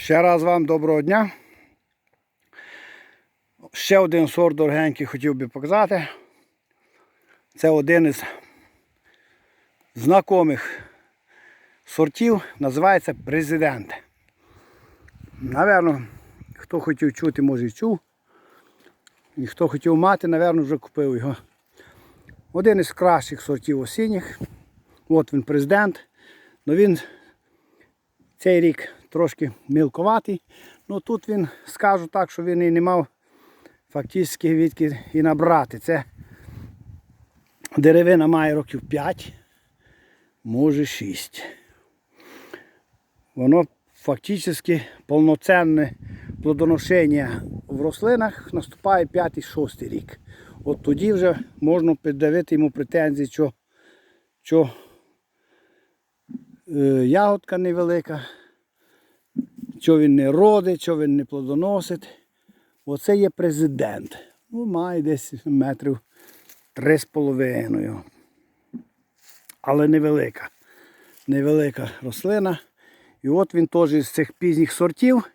Ще раз вам доброго дня. Ще один сорт дорогенький хотів би показати. Це один із знакомих сортів, називається президент. Наверно, хто хотів чути, може і чув. І хто хотів мати, напевно, вже купив його. Один із кращих сортів осінніх. От він президент. Ну він цей рік трошки мілковатий. Ну тут він, скажу так, що він і не мав фактично відки і набрати. Це деревина має років 5, може 6. Воно фактично повноцінне плодоношення в рослинах наступає 5-6 рік. От тоді вже можна піддавити йому претензії, що, що е, ягодка невелика, що він не родить, що він не плодоносить. Оце є президент. Ну, має десь метрів три з половиною. Але невелика. Невелика рослина. І от він теж з цих пізніх сортів.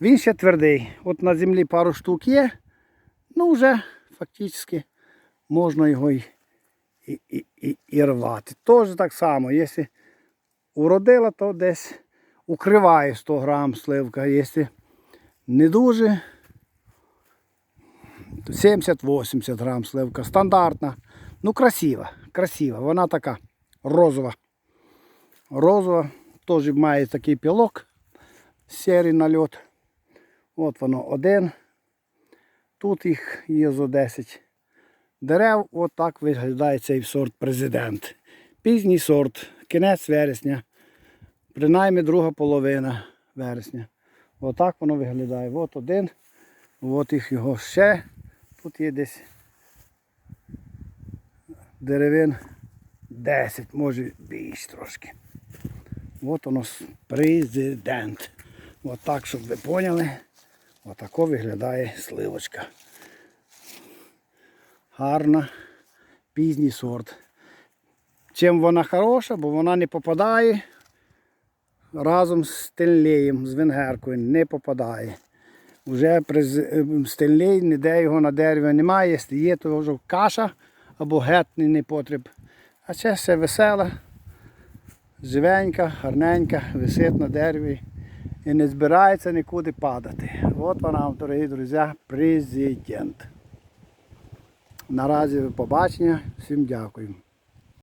Він ще твердий. От на землі пару штук є. Ну вже фактично можна його і, і, і, і, і рвати. Теж так само, якщо уродила, то десь укриває 100 грам сливка. Якщо не дуже, 70-80 грам сливка. Стандартна. Ну, красива, красива. Вона така розова. Розова. Теж має такий пілок. Серий нальот. От воно один. Тут їх є зо 10 дерев. От так виглядає цей сорт президент. Пізній сорт, кінець вересня. Принаймні друга половина вересня. Отак воно виглядає. От один. От їх його ще. Тут є десь деревин 10, може більш трошки. От воно президент. От так, щоб ви поняли. Отако виглядає сливочка. Гарна, пізній сорт. Чим вона хороша, бо вона не попадає разом з стенлеєм, з венгеркою, не попадає. Вже при стенлей ніде його на дереві немає, є, то вже каша або гетний непотріб. А це все весела, живенька, гарненька, висить на дереві і не збирається нікуди падати. От вона, дорогі друзі, президент. Наразі побачення. Всім дякую.